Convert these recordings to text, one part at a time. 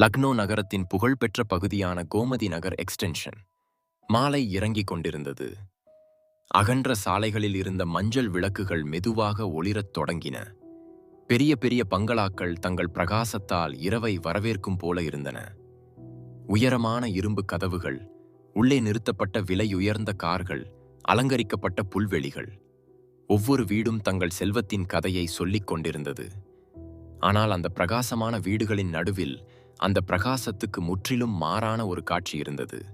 லக்னோ நகரத்தின் புகழ்பெற்ற பகுதியான கோமதி நகர் எக்ஸ்டென்ஷன் மாலை இறங்கிக் கொண்டிருந்தது. அகன்ற சாலைகளில் இருந்த மஞ்சள் விளக்குகள் மெதுவாக ஒளிரத் தொடங்கின. பெரிய பெரிய பங்களாக்கள் தங்கள் பிரகாசத்தால் இரவை வரவேற்கும் போல இருந்தன. உயரமான இரும்பு கதவுகள் உள்ளே நிறுத்தப்பட்ட விலையுயர்ந்த கார்கள் அலங்கரிக்கப்பட்ட புல்வெளிகள். ஒவ்வொரு வீடும் தங்கள் செல்வத்தின் கதையை சொல்லிக் கொண்டிருந்தது. ஆனால் அந்த பிரகாசமான வீடுகளின் நடுவில் அந்த பிரகாசத்துக்கு முற்றிலும் மாறான ஒரு காட்சி இருந்தது.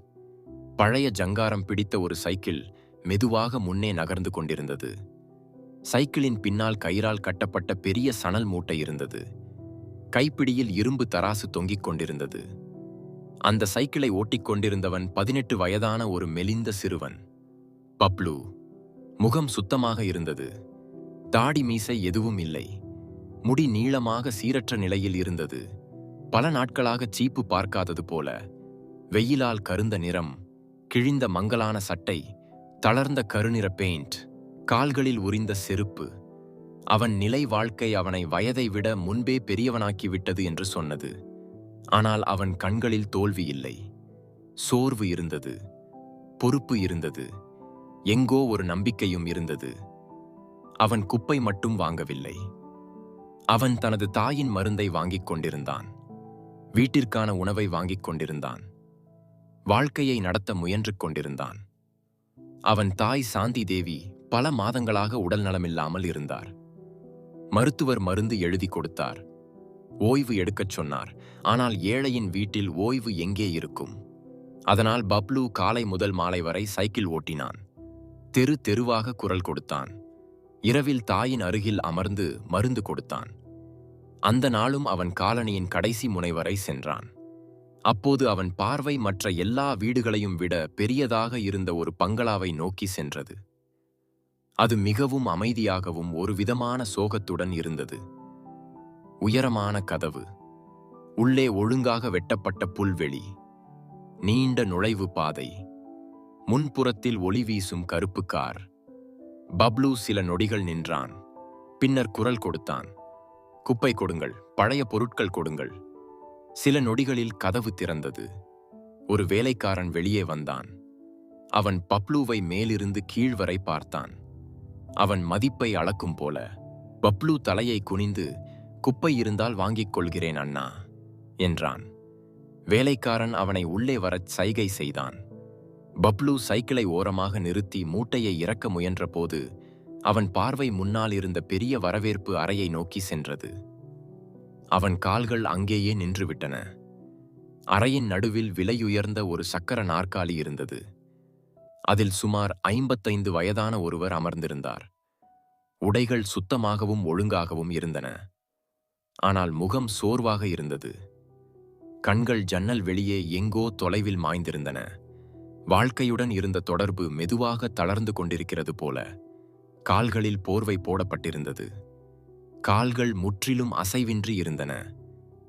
பழைய ஜங்காரம் பிடித்த ஒரு சைக்கிள் மெதுவாக முன்னே நகர்ந்து கொண்டிருந்தது. சைக்கிளின் பின்னால் கயிறால் கட்டப்பட்ட பெரிய சணல் மூட்டை இருந்தது. கைப்பிடியில் இரும்பு தராசு தொங்கிக் கொண்டிருந்தது. அந்த சைக்கிளை ஓட்டிக் கொண்டிருந்தவன் பதினெட்டு வயதான ஒரு மெலிந்த சிறுவன். பப்ளு முகம் சுத்தமாக இருந்தது. தாடி மீசை எதுவும் இல்லை. முடி நீளமாக சீரற்ற நிலையில் இருந்தது. பல நாட்களாக சீப்பு பார்க்காதது போல வெயிலால் கருந்த நிறம் கிழிந்த மங்கலான சட்டை தளர்ந்த கருநிற பெயிண்ட் கால்களில் உரிந்த செருப்பு அவன் நிலை வாழ்க்கை அவனை வயதை விட முன்பே பெரியவனாக்கிவிட்டது என்று சொன்னது. ஆனால் அவன் கண்களில் தோல்வி இல்லை. சோர்வு இருந்தது. பொறுப்பு இருந்தது. எங்கோ ஒரு நம்பிக்கையும் இருந்தது. அவன் குப்பை மட்டும் வாங்கவில்லை. அவன் தனது தாயின் மருந்தை வாங்கிக் கொண்டிருந்தான். வீட்டிற்கான உணவை வாங்கிக் கொண்டிருந்தான். வாழ்க்கையை நடத்த முயன்று கொண்டிருந்தான். அவன் தாய் சாந்தி தேவி பல மாதங்களாக உடல் நலமில்லாமல் இருந்தார். மருத்துவர் மருந்து எழுதி கொடுத்தார். ஓய்வு எடுக்கச் சொன்னார். ஆனால் ஏழையின் வீட்டில் ஓய்வு எங்கே இருக்கும்? அதனால் பப்ளு காலை முதல் மாலை வரை சைக்கிள் ஓட்டினான். தெரு தெருவாக குரல் கொடுத்தான். இரவில் தாயின் அருகில் அமர்ந்து மருந்து கொடுத்தான். அந்த நாளும் அவன் காலனியின் கடைசி முனை வரை சென்றான். அப்போது அவன் பார்வை மற்ற எல்லா வீடுகளையும் விட பெரியதாக இருந்த ஒரு பங்களாவை நோக்கி சென்றது. அது மிகவும் அமைதியாகவும் ஒரு விதமான சோகத்துடன் இருந்தது. உயரமான கதவு உள்ளே ஒழுங்காக வெட்டப்பட்ட புல்வெளி நீண்ட நுழைவு பாதை முன்புறத்தில் ஒளி வீசும் கருப்பு கார். பப்ளு சில நொடிகள் நின்றான் பின்னர் குரல் கொடுத்தான். குப்பை கொடுங்கள் பழைய பொருட்கள் கொடுங்கள். சில நொடிகளில் கதவு திறந்தது. ஒரு வேலைக்காரன் வெளியே வந்தான். அவன் பப்ளுவை மேலிருந்து கீழ் வரை பார்த்தான். அவன் மதிப்பை அளக்கும் போல பப்ளூ தலையை குனிந்து குப்பை இருந்தால் வாங்கிக் கொள்கிறேன் அண்ணா என்றான். வேலைக்காரன் அவனை உள்ளே வரச் சைகை செய்தான். பப்ளூ சைக்கிளை ஓரமாக நிறுத்தி மூட்டையை இறக்க முயன்றபோது அவன் பார்வை முன்னால் இருந்த பெரிய வரவேற்பு அறையை நோக்கி சென்றது. அவன் கால்கள் அங்கேயே நின்றுவிட்டன. அறையின் நடுவில் விலையுயர்ந்த ஒரு சக்கர நாற்காலி இருந்தது. அதில் சுமார் ஐம்பத்தைந்து வயதான ஒருவர் அமர்ந்திருந்தார். உடைகள் சுத்தமாகவும் ஒழுங்காகவும் இருந்தன. ஆனால் முகம் சோர்வாக இருந்தது. கண்கள் ஜன்னல் வெளியே எங்கோ தொலைவில் மாய்ந்திருந்தன. வாழ்க்கையுடன் இருந்த தொடர்பு மெதுவாக தளர்ந்து கொண்டிருக்கிறது போல கால்களில் போர்வை போடப்பட்டிருந்தது. கால்கள் முற்றிலும் அசைவின்றி இருந்தன.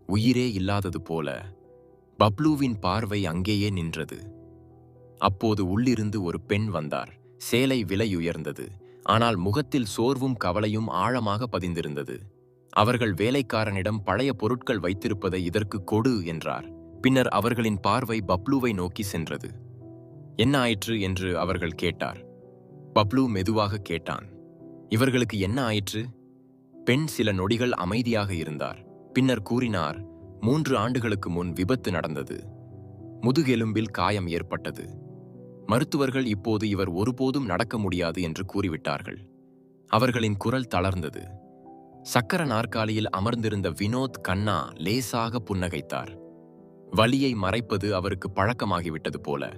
உயிரே இல்லாதது போல பப்ளுவின் பார்வை அங்கேயே நின்றது. அப்போது உள்ளிருந்து ஒரு பெண் வந்தார். சேலை விலையுயர்ந்தது ஆனால் முகத்தில் சோர்வும் கவலையும் ஆழமாக பதிந்திருந்தது. அவர்கள் வேலைக்காரனிடம் பழைய பொருட்கள் வைத்திருப்பதை இதற்கு கொடு என்றார். பின்னர் அவர்களின் பார்வை பப்ளுவை நோக்கி சென்றது. என்ன ஆயிற்று? என்று அவர்கள் கேட்டார். பப்ளு மெதுவாக கேட்டான். இவர்களுக்கு என்ன ஆயிற்று? பெண் சில நொடிகள் அமைதியாக இருந்தார். பின்னர் கூறினார் மூன்று ஆண்டுகளுக்கு முன் விபத்து நடந்தது. முதுகெலும்பில் காயம் ஏற்பட்டது. மருத்துவர்கள் இப்போது இவர் ஒருபோதும் நடக்க முடியாது என்று கூறிவிட்டார்கள். அவர்களின் குரல் தளர்ந்தது. சக்கர நாற்காலியில் அமர்ந்திருந்த வினோத் கண்ணா லேசாக புன்னகைத்தார். வலியை மறைப்பது அவருக்கு பழக்கமாகிவிட்டது போல.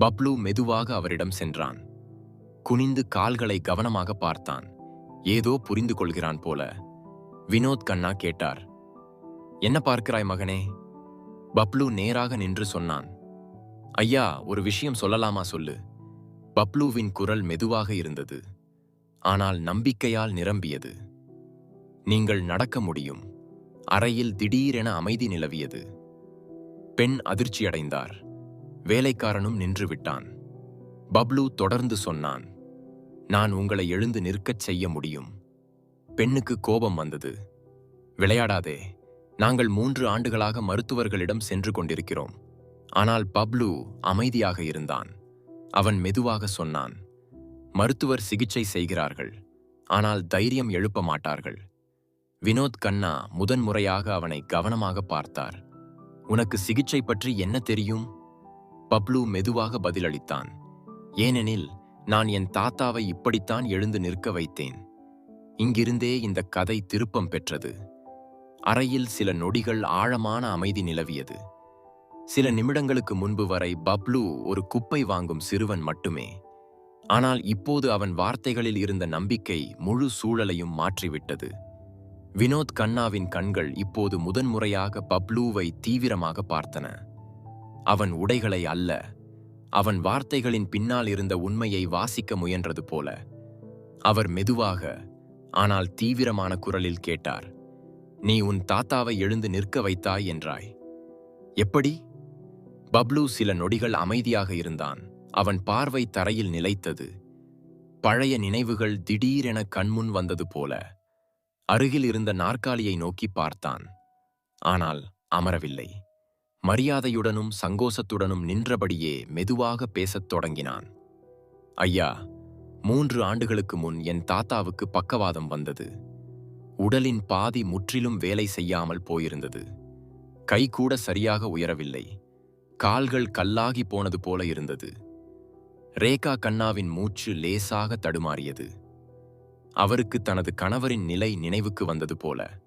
பப்ளு மெதுவாக அவரிடம் சென்றான். குனிந்து கால்களை கவனமாக பார்த்தான். ஏதோ புரிந்து கொள்கிறான் போல. வினோத் கண்ணா கேட்டார். என்ன பார்க்கிறாய் மகனே? பப்ளு நேராக நின்று சொன்னான். ஐயா ஒரு விஷயம் சொல்லலாமா சொல்லு? பப்ளுவின் குரல் மெதுவாக இருந்தது. ஆனால் நம்பிக்கையால் நிரம்பியது. நீங்கள் நடக்க முடியும். அறையில் திடீரென அமைதி நிலவியது. பெண் அதிர்ச்சியடைந்தார். வேலைக்காரனும் நின்று விட்டான். பப்ளு தொடர்ந்து சொன்னான் நான் உங்களை எழுந்து நிற்கச் செய்ய முடியும். பெண்ணுக்கு கோபம் வந்தது. விளையாடாதே நாங்கள் மூன்று ஆண்டுகளாக மருத்துவர்களிடம் சென்று கொண்டிருக்கிறோம். ஆனால் பப்ளு அமைதியாக இருந்தான். அவன் மெதுவாக சொன்னான் மருத்துவர் சிகிச்சை செய்கிறார்கள் ஆனால் தைரியம் எழுப்ப மாட்டார்கள். வினோத் கண்ணா முதன்முறையாக அவனை கவனமாக பார்த்தார். உனக்கு சிகிச்சை பற்றி என்ன தெரியும்? பப்ளு மெதுவாக பதிலளித்தான் ஏனெனில் நான் என் தாத்தாவை இப்படித்தான் எழுந்து நிற்க வைத்தேன். இங்கிருந்தே இந்த கதை திருப்பம் பெற்றது. அறையில் சில நொடிகள் ஆழமான அமைதி நிலவியது. சில நிமிடங்களுக்கு முன்பு வரை பப்ளு ஒரு குப்பை வாங்கும் சிறுவன் மட்டுமே. ஆனால் இப்போது அவன் வார்த்தைகளில் இருந்த நம்பிக்கை முழு சூழலையும் மாற்றிவிட்டது. வினோத் கண்ணாவின் கண்கள் இப்போது முதன்முறையாக பப்ளூவை தீவிரமாக பார்த்தன. அவன் உடைகளை அல்ல அவன் வார்த்தைகளின் பின்னால் இருந்த உண்மையை வாசிக்க முயன்றது போல. அவர் மெதுவாக ஆனால் தீவிரமான குரலில் கேட்டார் நீ உன் தாத்தாவை எழுந்து நிற்க வைத்தாய் என்றாய். எப்படி? பப்ளு சில நொடிகள் அமைதியாக இருந்தான். அவன் பார்வை தரையில் நிலைத்தது. பழைய நினைவுகள் திடீரென கண்முன் வந்தது போல. அருகில் இருந்த நாற்காலியை நோக்கி பார்த்தான். ஆனால் அமரவில்லை. மரியாதையுடனும் சங்கோசத்துடனும் நின்றபடியே மெதுவாக பேசத் தொடங்கினான். ஐயா மூன்று ஆண்டுகளுக்கு முன் என் தாத்தாவுக்கு பக்கவாதம் வந்தது. உடலின் பாதி முற்றிலும் வேலை செய்யாமல் போயிருந்தது. கை கூட சரியாக உயரவில்லை. கால்கள் கல்லாகி போனது போல இருந்தது. ரேகா கண்ணாவின் மூச்சு லேசாக தடுமாறியது. அவருக்கு தனது கணவரின் நிலை நினைவுக்கு வந்தது போல.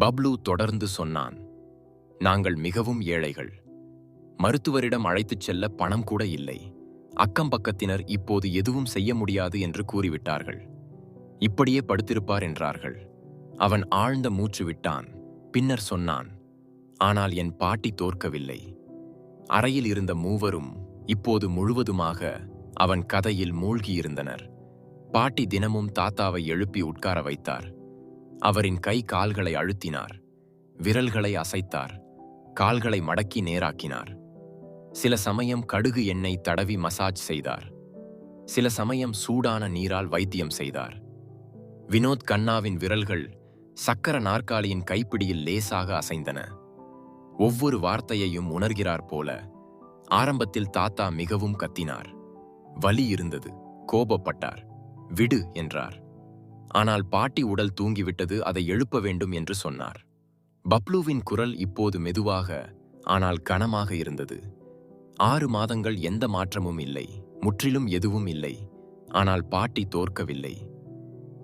பப்ளு தொடர்ந்து சொன்னான். நாங்கள் மிகவும் ஏழைகள். மருத்துவரிடம் அழைத்துச் செல்ல பணம் கூட இல்லை. அக்கம் பக்கத்தினர் இப்போது எதுவும் செய்ய முடியாது என்று கூறிவிட்டார்கள். இப்படியே படுத்திருப்பார் என்றார்கள். அவன் ஆழ்ந்த மூச்சு விட்டான். பின்னர் சொன்னான் ஆனால் என் பாட்டி தோற்கவில்லை. அறையில் இருந்த மூவரும் இப்போது முழுவதுமாக அவன் கதையில் மூழ்கியிருந்தனர். பாட்டி தினமும் தாத்தாவை எழுப்பி உட்கார வைத்தார். அவரின் கை கால்களை அழுத்தினார். விரல்களை அசைத்தார். கால்களை மடக்கி நேராக்கினார். சில சமயம் கடுகு எண்ணெய் தடவி மசாஜ் செய்தார். சில சமயம் சூடான நீரால் வைத்தியம் செய்தார். வினோத் கண்ணாவின் விரல்கள் சக்கர நாற்காலியின் கைப்பிடியில் லேசாக அசைந்தன. ஒவ்வொரு வார்த்தையையும் உணர்கிறார் போல ஆரம்பத்தில் தாத்தா மிகவும் கத்தினார். வலி இருந்தது கோபப்பட்டார். விடு என்றார். ஆனால் பாட்டி உடல் தூங்கிவிட்டது அதை எழுப்ப வேண்டும் என்று சொன்னார். பப்ளுவின் குரல் இப்போது மெதுவாக ஆனால் கனமாக இருந்தது. ஆறு மாதங்கள் எந்த மாற்றமும் இல்லை முற்றிலும் எதுவும் இல்லை ஆனால் பாட்டி தோற்கவில்லை.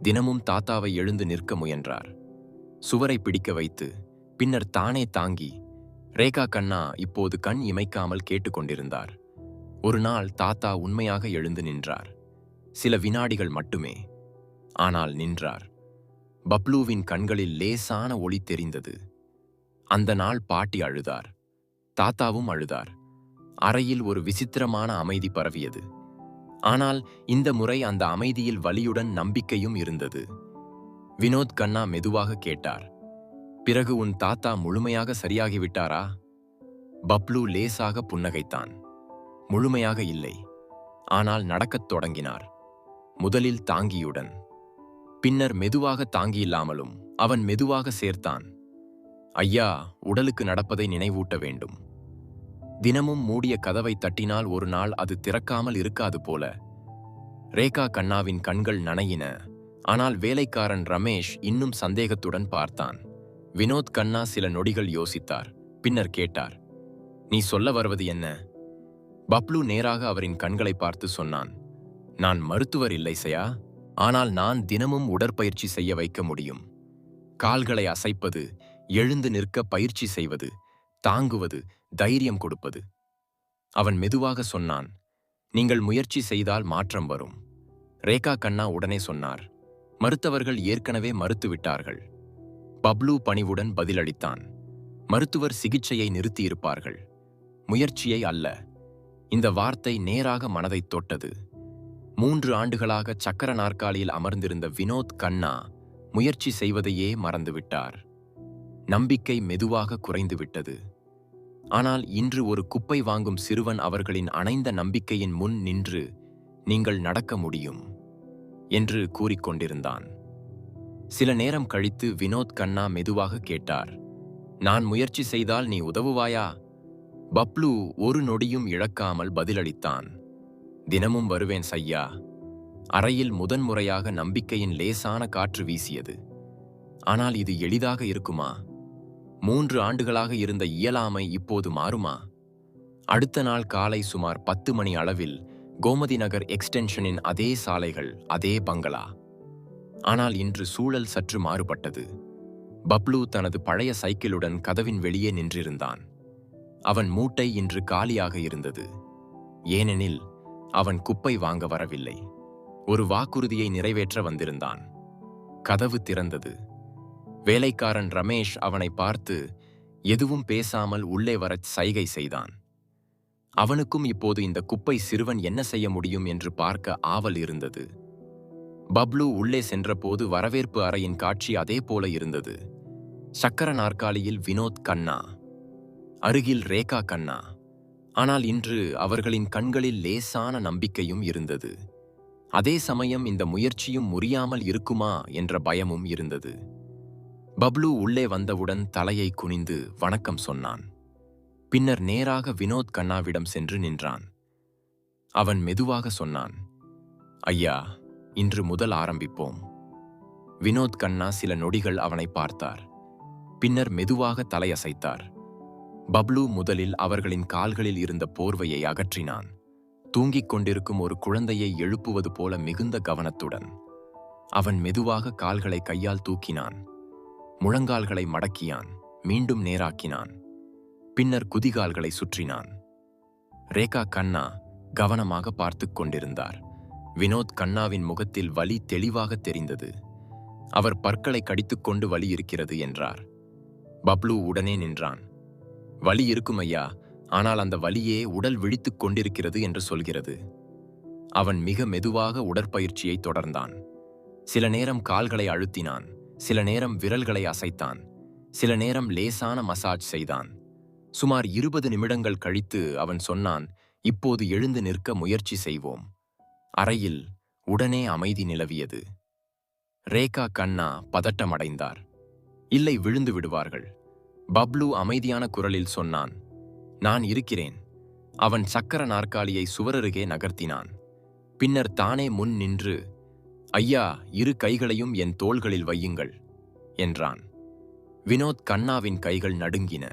தினமும் தாத்தாவை எழுந்து நிற்க முயன்றார். சுவரை பிடிக்க வைத்து பின்னர் தானே தாங்கி ரேகா கண்ணா இப்போது கண் இமைக்காமல் கேட்டுக்கொண்டிருந்தார் ஒரு நாள் தாத்தா உண்மையாக எழுந்து நின்றார். சில வினாடிகள் மட்டுமே ஆனால் நின்றார். பப்லுவின் கண்களில் லேசான ஒளி தெரிந்தது. அந்த நாள் பாட்டி அழுதார். தாத்தாவும் அழுதார். அறையில் ஒரு விசித்திரமான அமைதி பரவியது. ஆனால் இந்த முறை அந்த அமைதியில் வலியுடன் நம்பிக்கையும் இருந்தது. வினோத் கண்ணா மெதுவாக கேட்டார். பிறகு உன் தாத்தா முழுமையாக சரியாகிவிட்டாரா? பப்ளு லேசாக புன்னகைத்தான். முழுமையாக இல்லை. ஆனால் நடக்கத் தொடங்கினார். முதலில் தாங்கியுடன். பின்னர் மெதுவாக தாங்கியில்லாமலும் அவன் மெதுவாக சேர்த்தான். ஐயா உடலுக்கு நடப்பதை நினைவூட்ட வேண்டும். தினமும் மூடிய கதவை தட்டினால் ஒரு நாள் அது திறக்காமல் இருக்காது போல. ரேகா கண்ணாவின் கண்கள் நனையின. ஆனால் வேலைக்காரன் ரமேஷ் இன்னும் சந்தேகத்துடன் பார்த்தான். வினோத் கண்ணா சில நொடிகள் யோசித்தார். பின்னர் கேட்டார் நீ சொல்ல வருவது என்ன? பப்ளு நேராக அவரின் கண்களை பார்த்து சொன்னான் நான் மருத்துவர் இல்லை சயா. ஆனால் நான் தினமும் உடற்பயிற்சி செய்ய வைக்க முடியும். கால்களை அசைப்பது எழுந்து நிற்க பயிற்சி செய்வது தாங்குவது தைரியம் கொடுப்பது. அவன் மெதுவாக சொன்னான் நீங்கள் முயற்சி செய்தால் மாற்றம் வரும். ரேகா கண்ணா உடனே சொன்னார் மருத்துவர்கள் ஏற்கனவே மறுத்துவிட்டார்கள். பப்ளு பணிவுடன் பதிலளித்தான் மருத்துவர் சிகிச்சையை நிறுத்தியிருப்பார்கள். முயற்சியை அல்ல. இந்த வார்த்தை நேராக மனதைத் தொட்டது. மூன்று ஆண்டுகளாக சக்கர நாற்காலியில் அமர்ந்திருந்த வினோத் கண்ணா முயற்சி செய்வதையே மறந்துவிட்டார். நம்பிக்கை மெதுவாக குறைந்துவிட்டது. ஆனால் இன்று ஒரு குப்பை வாங்கும் சிறுவன் அவர்களின் அணைந்த நம்பிக்கையின் முன் நின்று நீங்கள் நடக்க முடியும் என்று கூறிக்கொண்டிருந்தான் சில நேரம் கழித்து வினோத் கண்ணா மெதுவாக கேட்டார் நான் முயற்சி செய்தால் நீ உதவுவாயா? பப்ளு ஒரு நொடியும் இழக்காமல் பதிலளித்தான். தினமும் வருவேன் சையா அறையில் முதன்முறையாக நம்பிக்கையின் லேசான காற்று வீசியது. ஆனால் இது எளிதாக இருக்குமா? மூன்று ஆண்டுகளாக இருந்த இயலாமை இப்போது மாறுமா? அடுத்த நாள் காலை சுமார் பத்து மணி அளவில் கோமதி நகர் எக்ஸ்டென்ஷனின் அதே சாலைகள் அதே பங்களா. ஆனால் இன்று சூழல் சற்று மாறுபட்டது. பப்ளு தனது பழைய சைக்கிளுடன் கதவின் வெளியே நின்றிருந்தான். அவன் மூட்டை இன்று காலியாக இருந்தது. ஏனெனில் அவன் குப்பை வாங்க வரவில்லை. ஒரு வாக்குறுதியை நிறைவேற்ற வந்திருந்தான். கதவு திறந்தது. வேலைக்காரன் ரமேஷ் அவனை பார்த்து எதுவும் பேசாமல் உள்ளே வரச் சைகை செய்தான். அவனுக்கும் இப்போது இந்த குப்பை சிறுவன் என்ன செய்ய முடியும் என்று பார்க்க ஆவல் இருந்தது. பப்ளு உள்ளே சென்றபோது வரவேற்பு அறையின் காட்சி அதே போல இருந்தது. சக்கர நாற்காலியில் வினோத் கண்ணா. அருகில் ரேகா கண்ணா. ஆனால் இன்று அவர்களின் கண்களில் லேசான நம்பிக்கையும் இருந்தது. அதே சமயம் இந்த முயற்சியும் முறியாமல் இருக்குமா என்ற பயமும் இருந்தது. பப்ளு உள்ளே வந்தவுடன் தலையை குனிந்து வணக்கம் சொன்னான். பின்னர் நேராக வினோத் கண்ணாவிடம் சென்று நின்றான். அவன் மெதுவாக சொன்னான் ஐயா இன்று முதல் ஆரம்பிப்போம். வினோத் கண்ணா சில நொடிகள் அவனை பார்த்தார். பின்னர் மெதுவாக தலையசைத்தார். பப்ளு முதலில் அவர்களின் கால்களில் இருந்த போர்வையை அகற்றினான். தூங்கிக் கொண்டிருக்கும் ஒரு குழந்தையை எழுப்புவது போல மிகுந்த கவனத்துடன். அவன் மெதுவாக கால்களை கையால் தூக்கினான். முழங்கால்களை மடக்கியான். மீண்டும் நேராக்கினான். பின்னர் குதிகால்களை சுற்றினான். ரேகா கண்ணா கவனமாக பார்த்துக் கொண்டிருந்தார். வினோத் கண்ணாவின் முகத்தில் வலி தெளிவாக தெரிந்தது. அவர் பற்களை கடித்துக்கொண்டு வலி இருக்கிறது என்றார். பப்ளு உடனே நின்றான். வலி இருக்கும் ஐயா. ஆனால் அந்த வலியே உடல் விழித்துக் கொண்டிருக்கிறது என்று சொல்கிறது. அவன் மிக மெதுவாக உடற்பயிற்சியை தொடர்ந்தான். சில நேரம் கால்களை அழுத்தினான். சில நேரம் விரல்களை அசைத்தான். சில நேரம் லேசான மசாஜ் செய்தான். சுமார் இருபது நிமிடங்கள் கழித்து அவன் சொன்னான் இப்போது எழுந்து நிற்க முயற்சி செய்வோம். அறையில் உடனே அமைதி நிலவியது. ரேகா கண்ணா பதட்டமடைந்தார். இல்லை விழுந்து விடுவார்கள். பப்ளு அமைதியான குரலில் சொன்னான் நான் இருக்கிறேன். அவன் சக்கர நாற்காலியை சுவரருகே நகர்த்தினான். பின்னர் தானே முன் நின்று ஐயா இரு கைகளையும் என் தோள்களில் வையுங்கள் என்றான். வினோத் கண்ணாவின் கைகள் நடுங்கின.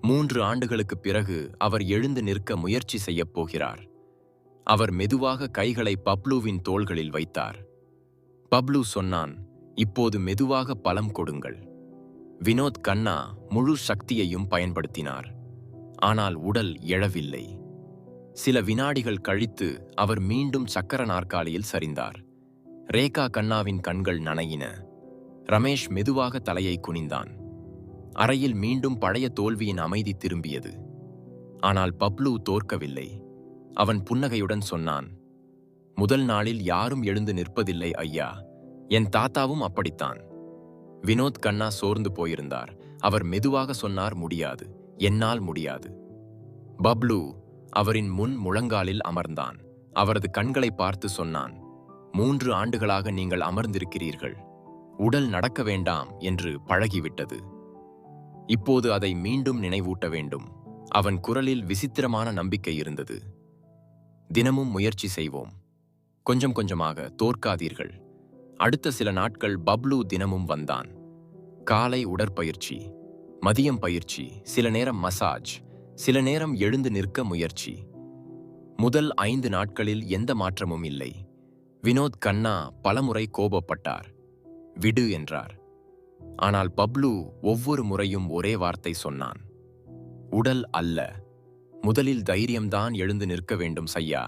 மூன்று ஆண்டுகளுக்குப் பிறகு அவர் எழுந்து நிற்க முயற்சி செய்யப் போகிறார். அவர் மெதுவாக கைகளை பப்ளுவின் தோள்களில் வைத்தார். பப்ளு சொன்னான் இப்போது மெதுவாக பலம் கொடுங்கள். வினோத் கண்ணா முழு சக்தியையும் பயன்படுத்தினார். ஆனால் உடல் எழவில்லை. சில வினாடிகள் கழித்து அவர் மீண்டும் சக்கர நாற்காலியில் சரிந்தார். ரேகா கண்ணாவின் கண்கள் நனையின. ரமேஷ் மெதுவாக தலையை குனிந்தான். அறையில் மீண்டும் பழைய தோல்வியின் அமைதி திரும்பியது. ஆனால் பப்ளு தோற்கவில்லை. அவன் புன்னகையுடன் சொன்னான் முதல் நாளில் யாரும் எழுந்து நிற்பதில்லை ஐயா. என் தாத்தாவும் அப்படித்தான். வினோத் கண்ணா சோர்ந்து போயிருந்தார். அவர் மெதுவாக சொன்னார் முடியாது. என்னால் முடியாது. பப்ளு அவரின் முன் முழங்காலில் அமர்ந்தான். அவரது கண்களை பார்த்து சொன்னான் மூன்று ஆண்டுகளாக நீங்கள் அமர்ந்திருக்கிறீர்கள். உடல் நடக்க வேண்டாம் என்று பழகிவிட்டது. இப்போது அதை மீண்டும் நினைவூட்ட வேண்டும். அவன் குரலில் விசித்திரமான நம்பிக்கை இருந்தது. தினமும் முயற்சி செய்வோம். கொஞ்சம் கொஞ்சமாக தோற்காதீர்கள். அடுத்த சில நாட்கள் பப்ளு தினமும் வந்தான். காலை உடற்பயிற்சி மதியம் பயிற்சி சில நேரம் மசாஜ் சில நேரம் எழுந்து நிற்க முயற்சி. முதல் ஐந்து நாட்களில் எந்த மாற்றமும் இல்லை. வினோத் கண்ணா பலமுறை கோபப்பட்டார். விடு என்றார். ஆனால் பப்ளு ஒவ்வொரு முறையும் ஒரே வார்த்தை சொன்னான். உடல் அல்ல. முதலில் தைரியம்தான் எழுந்து நிற்க வேண்டும் சையா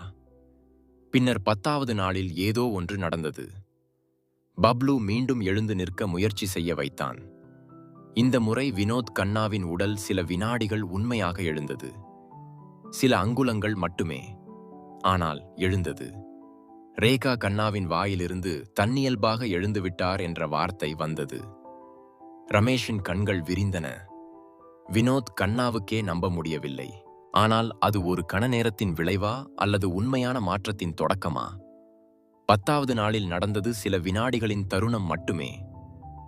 பின்னர் பத்தாவது நாளில் ஏதோ ஒன்று நடந்தது. பப்ளு மீண்டும் எழுந்து நிற்க முயற்சி செய்ய வைத்தான். இந்த முறை வினோத் கண்ணாவின் உடல் சில வினாடிகள் உண்மையாக எழுந்தது. சில அங்குலங்கள் மட்டுமே. ஆனால் எழுந்தது. ரேகா கண்ணாவின் வாயிலிருந்து தன்னியல்பாக எழுந்துவிட்டார் என்ற வார்த்தை வந்தது. ரமேஷின் கண்கள் விரிந்தன. வினோத் கண்ணாவுக்கே நம்ப முடியவில்லை. ஆனால் அது ஒரு கண நேரத்தின் விளைவா அல்லது உண்மையான மாற்றத்தின் தொடக்கமா? பத்தாவது நாளில் நடந்தது சில வினாடிகளின் தருணம் மட்டுமே.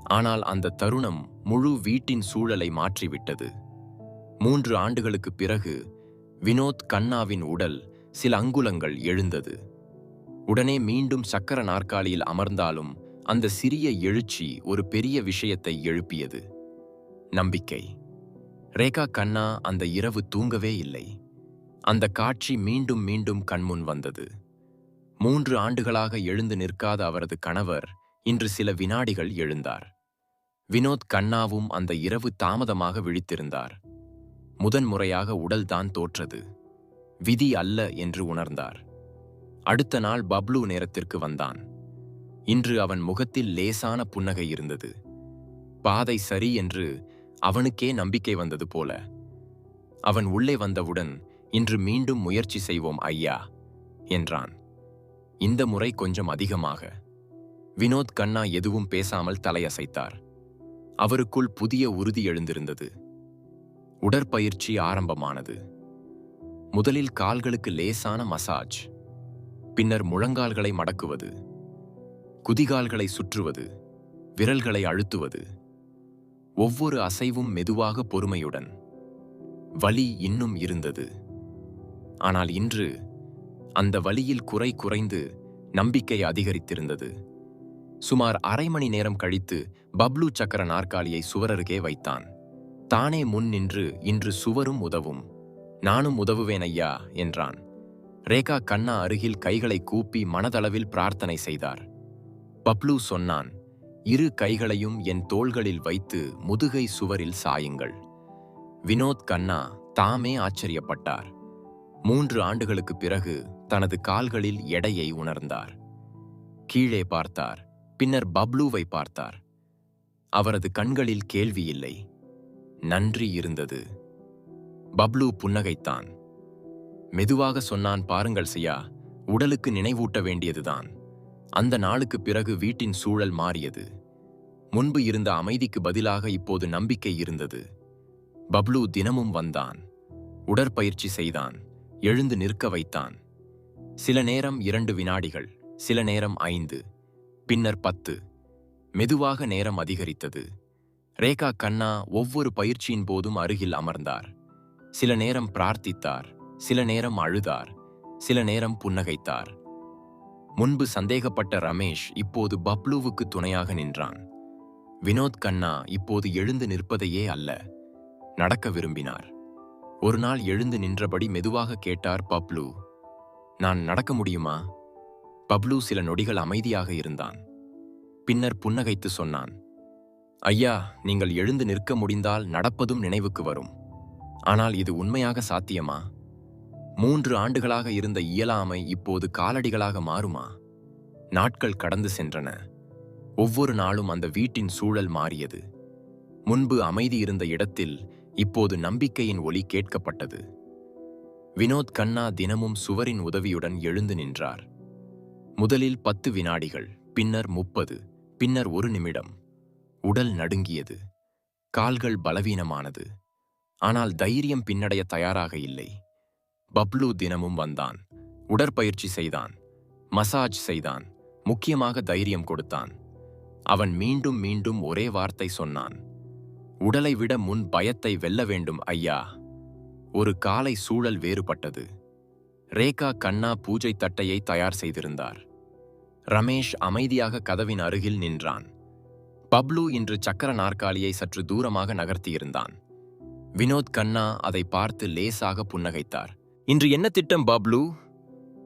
ஆனால் அந்த தருணம் முழு வீட்டின் சூழலை மாற்றிவிட்டது. மூன்று ஆண்டுகளுக்குப் பிறகு வினோத் கண்ணாவின் உடல் சில அங்குலங்கள் எழுந்தது. உடனே மீண்டும் சக்கர நாற்காலியில் அமர்ந்தாலும் அந்த சிறிய எழுச்சி ஒரு பெரிய விஷயத்தை எழுப்பியது. நம்பிக்கை. ரேகா கண்ணா அந்த இரவு தூங்கவே இல்லை. அந்த காட்சி மீண்டும் மீண்டும் கண்முன் வந்தது. மூன்று ஆண்டுகளாக எழுந்து நிற்காத அவரது கணவர் இன்று சில வினாடிகள் எழுந்தார். வினோத் கண்ணாவும் அந்த இரவு தாமதமாக விழித்திருந்தார். முதன்முறையாக உடல்தான் தோற்றது. விதி அல்ல என்று உணர்ந்தார். அடுத்த நாள் பப்ளு நேரத்திற்கு வந்தான். இன்று அவன் முகத்தில் லேசான புன்னகை இருந்தது. பாதை சரி என்று அவனுக்கே நம்பிக்கை வந்தது போல. அவன் உள்ளே வந்தவுடன் இன்று மீண்டும் முயற்சி செய்வோம் ஐயா என்றான். இந்த முறை கொஞ்சம் அதிகமாக. வினோத் கண்ணா எதுவும் பேசாமல் தலையசைத்தார். அவருக்குள் புதிய உறுதி எழுந்திருந்தது. உடற்பயிற்சி ஆரம்பமானது. முதலில் கால்களுக்கு லேசான மசாஜ். பின்னர் முழங்கால்களை மடக்குவது. குதிகால்களை சுற்றுவது. விரல்களை அழுத்துவது. ஒவ்வொரு அசைவும் மெதுவாக பொறுமையுடன். வலி இன்னும் இருந்தது. ஆனால் இன்று அந்த வழியில் குறை குறைந்து நம்பிக்கை அதிகரித்திருந்தது. சுமார் அரை மணி நேரம் கழித்து பப்ளு சக்கர நாற்காலியை சுவரருகே வைத்தான். தானே முன் நின்று இன்று சுவரும் உதவும். நானும் உதவுவேன் ஐயா என்றான். ரேகா கண்ணா அருகில் கைகளை கூப்பி மனதளவில் பிரார்த்தனை செய்தார். பப்ளு சொன்னான் இரு கைகளையும் என் தோள்களில் வைத்து முதுகை சுவரில் சாயுங்கள். வினோத் கண்ணா தாமே ஆச்சரியப்பட்டார். மூன்று ஆண்டுகளுக்குப் பிறகு தனது கால்களில் எடையை உணர்ந்தார். கீழே பார்த்தார். பின்னர் பப்ளுவை பார்த்தார். அவரது கண்களில் கேள்வி இல்லை. நன்றி இருந்தது. பப்ளு புன்னகைத்தான். மெதுவாக சொன்னான் பாருங்கள் செய்யா உடலுக்கு நினைவூட்ட வேண்டியதுதான். அந்த நாளுக்குப் பிறகு வீட்டின் சூழல் மாறியது. முன்பு இருந்த அமைதிக்கு பதிலாக இப்போது நம்பிக்கை இருந்தது. பப்ளு தினமும் வந்தான். உடற்பயிற்சி செய்தான். எழுந்து நிற்க வைத்தான். சில நேரம் இரண்டு வினாடிகள் சில நேரம் ஐந்து பின்னர் பத்து. மெதுவாக நேரம் அதிகரித்தது. ரேகா கண்ணா ஒவ்வொரு பயிற்சியின் போதும் அருகில் அமர்ந்தார். சில நேரம் பிரார்த்தித்தார் சில நேரம் அழுதார் சில நேரம் புன்னகைத்தார். முன்பு சந்தேகப்பட்ட ரமேஷ் இப்போது பப்ளுவுக்கு துணையாக நின்றான். வினோத் கண்ணா இப்போது எழுந்து நிற்பதையே அல்ல நடக்க விரும்பினார். ஒரு நாள் எழுந்து நின்றபடி மெதுவாக கேட்டார் பப்லு நான் நடக்க முடியுமா? பப்ளு சில நொடிகள் அமைதியாக இருந்தான். பின்னர் புன்னகைத்து சொன்னான். ஐயா நீங்கள் எழுந்து நிற்க முடிந்தால் நடப்பதும் நினைவுக்கு வரும். ஆனால் இது உண்மையாக சாத்தியமா? மூன்று ஆண்டுகளாக இருந்த இயலாமை இப்போது காலடிகளாக மாறுமா? நாட்கள் கடந்து சென்றன. ஒவ்வொரு நாளும் அந்த வீட்டின் சூழல் மாறியது. முன்பு அமைதி இருந்த இடத்தில் இப்போது நம்பிக்கையின் ஒலி கேட்கப்பட்டது. வினோத் கண்ணா தினமும் சுவரின் உதவியுடன் எழுந்து நின்றார். முதலில் பத்து வினாடிகள் பின்னர் முப்பது பின்னர் ஒரு நிமிடம். உடல் நடுங்கியது. கால்கள் பலவீனமானது. ஆனால் தைரியம் பின்னடைய தயாராக இல்லை. பப்ளு தினமும் வந்தான். உடற்பயிற்சி செய்தான். மசாஜ் செய்தான். முக்கியமாக தைரியம் கொடுத்தான். அவன் மீண்டும் மீண்டும் ஒரே வார்த்தை சொன்னான். உடலை விட முன் பயத்தை வெல்ல வேண்டும் ஐயா. ஒரு காலை சூழல் வேறுபட்டது. ரேகா கண்ணா பூஜை தட்டையை தயார் செய்திருந்தார். ரமேஷ் அமைதியாக கதவின் அருகில் நின்றான். பப்ளு இன்று சக்கர நாற்காலியை சற்று தூரமாக நகர்த்தியிருந்தான். வினோத் கண்ணா அதை பார்த்து லேசாக புன்னகைத்தார். இன்று என்ன திட்டம் பப்ளு?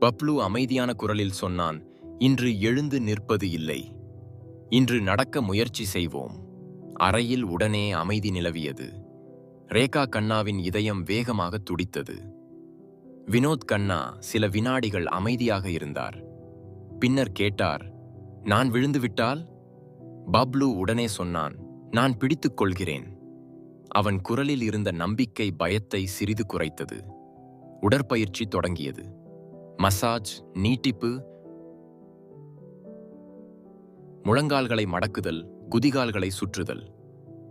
பப்ளு அமைதியான குரலில் சொன்னான் இன்று எழுந்து நிற்பது இல்லை. இன்று நடக்க முயற்சி செய்வோம். அறையில் உடனே அமைதி நிலவியது. ரேகா கண்ணாவின் இதயம் வேகமாக துடித்தது. வினோத் கண்ணா சில வினாடிகள் அமைதியாக இருந்தார். பின்னர் கேட்டார் நான் விழுந்துவிட்டால் பப்ளு உடனே சொன்னான் நான் பிடித்துக் கொள்கிறேன். அவன் குரலில் இருந்த நம்பிக்கை பயத்தை சிறிது குறைத்தது. உடற்பயிற்சி தொடங்கியது. மசாஜ் நீட்டிப்பு முழங்கால்களை மடக்குதல் குதிகால்களை சுற்றுதல்.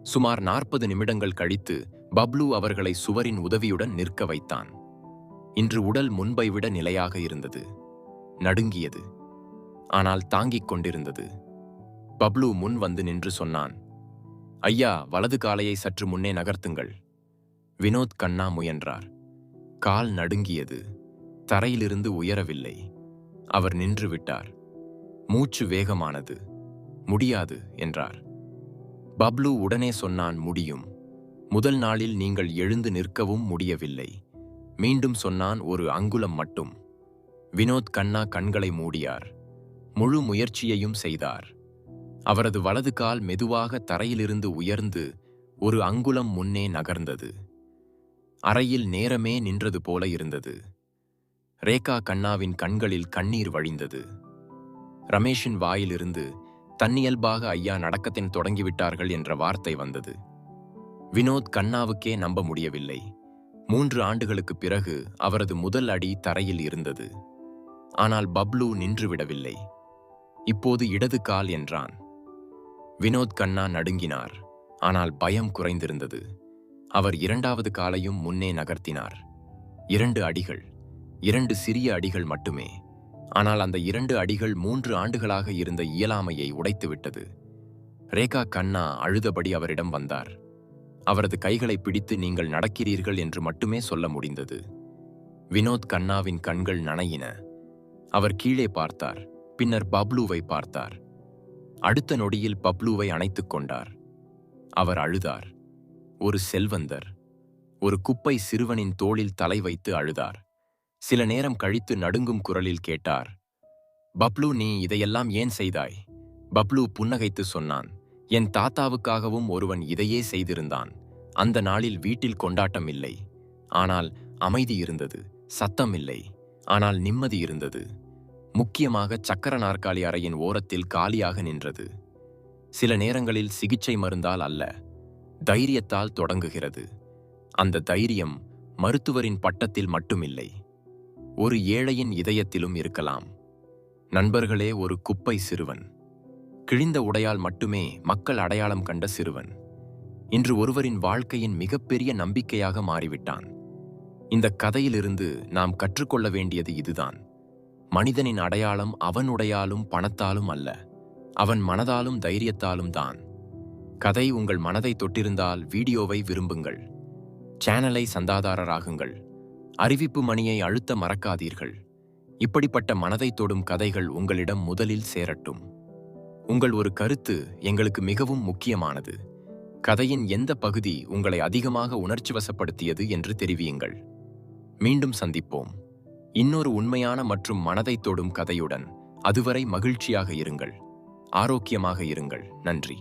சுமார் நாற்பது நிமிடங்கள் கழித்து பப்ளு அவர்களை சுவரின் உதவியுடன் நிற்க வைத்தான். இன்று உடல் முன்பை விட நிலையாக இருந்தது. நடுங்கியது. ஆனால் தாங்கிக் கொண்டிருந்தது. பப்ளு முன் வந்து நின்று சொன்னான் ஐயா வலது காலையை சற்று முன்னே நகர்த்துங்கள். வினோத் கண்ணா முயன்றார். கால் நடுங்கியது. தரையிலிருந்து உயரவில்லை. அவர் நின்று விட்டார். மூச்சு வேகமானது. முடியாது என்றார். பப்ளு உடனே சொன்னான் முடியும். முதல் நாளில் நீங்கள் எழுந்து நிற்கவும் முடியவில்லை. மீண்டும் சொன்னான் ஒரு அங்குலம் மட்டும். வினோத் கண்ணா கண்களை மூடியார். முழு முயற்சியையும் செய்தார். அவரது வலது கால் மெதுவாக தரையிலிருந்து உயர்ந்து ஒரு அங்குலம் முன்னே நகர்ந்தது. அறையில் நேரமே நின்றது போல இருந்தது. ரேகா கண்ணாவின் கண்களில் கண்ணீர் வழிந்தது. ரமேஷின் வாயிலிருந்து தன்னியல்பாக ஐயா நடக்கத்தின் தொடங்கிவிட்டார்கள் என்ற வார்த்தை வந்தது. வினோத் கண்ணாவுக்கே நம்ப முடியவில்லை. மூன்று ஆண்டுகளுக்குப் பிறகு அவரது முதல் அடி தரையில் இருந்தது. ஆனால் பப்ளு நின்றுவிடவில்லை. இப்போது இடது கால் என்றான். வினோத் கண்ணா நடுங்கினார். ஆனால் பயம் குறைந்திருந்தது. அவர் இரண்டாவது காலையும் முன்னே நகர்த்தினார். இரண்டு அடிகள் இரண்டு சிறிய அடிகள் மட்டுமே. ஆனால் அந்த இரண்டு அடிகள் மூன்று ஆண்டுகளாக இருந்த இயலாமையை உடைத்துவிட்டது. ரேகா கண்ணா அழுதபடி அவரிடம் வந்தார். அவரது கைகளை பிடித்து நீங்கள் நடக்கிறீர்கள் என்று மட்டுமே சொல்ல முடிந்தது. வினோத் கண்ணாவின் கண்கள் நனையின. அவர் கீழே பார்த்தார். பின்னர் பப்ளுவை பார்த்தார். அடுத்த நொடியில் பப்ளுவை அணைத்துக் கொண்டார். அவர் அழுதார். ஒரு செல்வந்தர். ஒரு குப்பை சிறுவனின் தோளில் தலை வைத்து அழுதார். சில நேரம் கழித்து நடுங்கும் குரலில் கேட்டார். பப்ளு நீ இதையெல்லாம் ஏன் செய்தாய்? பப்ளு புன்னகைத்து சொன்னான். என் தாத்தாவுக்காகவும் ஒருவன் இதையே செய்திருந்தான். அந்த நாளில் வீட்டில் கொண்டாட்டம் இல்லை ஆனால் அமைதி இருந்தது சத்தம் இல்லை ஆனால் நிம்மதி இருந்தது. முக்கியமாக சக்கர நாற்காலி அறையின் ஓரத்தில் காலியாக நின்றது. சில நேரங்களில் சிகிச்சை மருந்தால் அல்ல தைரியத்தால் தொடங்குகிறது. அந்த தைரியம் மருத்துவரின் பட்டத்தில் மட்டுமில்லை ஒரு ஏழையின் இதயத்திலும் இருக்கலாம். நண்பர்களே ஒரு குப்பை சிறுவன். கிழிந்த உடையால் மட்டுமே மக்கள் அடையாளம் கண்ட சிறுவன். இன்று ஒருவரின் வாழ்க்கையின் மிகப்பெரிய நம்பிக்கையாக மாறிவிட்டான். இந்த கதையிலிருந்து நாம் கற்றுக்கொள்ள வேண்டியது இதுதான். மனிதனின் அடையாளம் அவனுடையாலும் பணத்தாலும் அல்ல. அவன் மனதாலும் தைரியத்தாலும் தான். கதை உங்கள் மனதை தொட்டிருந்தால் வீடியோவை விரும்புங்கள். சேனலை சந்தாதாரராகுங்கள். அறிவிப்பு மணியை அழுத்த மறக்காதீர்கள். இப்படிப்பட்ட மனதை தொடும் கதைகள் உங்களிடம் முதலில் சேரட்டும். உங்கள் ஒரு கருத்து எங்களுக்கு மிகவும் முக்கியமானது. கதையின் எந்த பகுதி உங்களை அதிகமாக உணர்ச்சி வசப்படுத்தியது என்று தெரிவியுங்கள். மீண்டும் சந்திப்போம். இன்னொரு உண்மையான மற்றும் மனதை தொடும் கதையுடன் அதுவரை மகிழ்ச்சியாக இருங்கள். ஆரோக்கியமாக இருங்கள். நன்றி.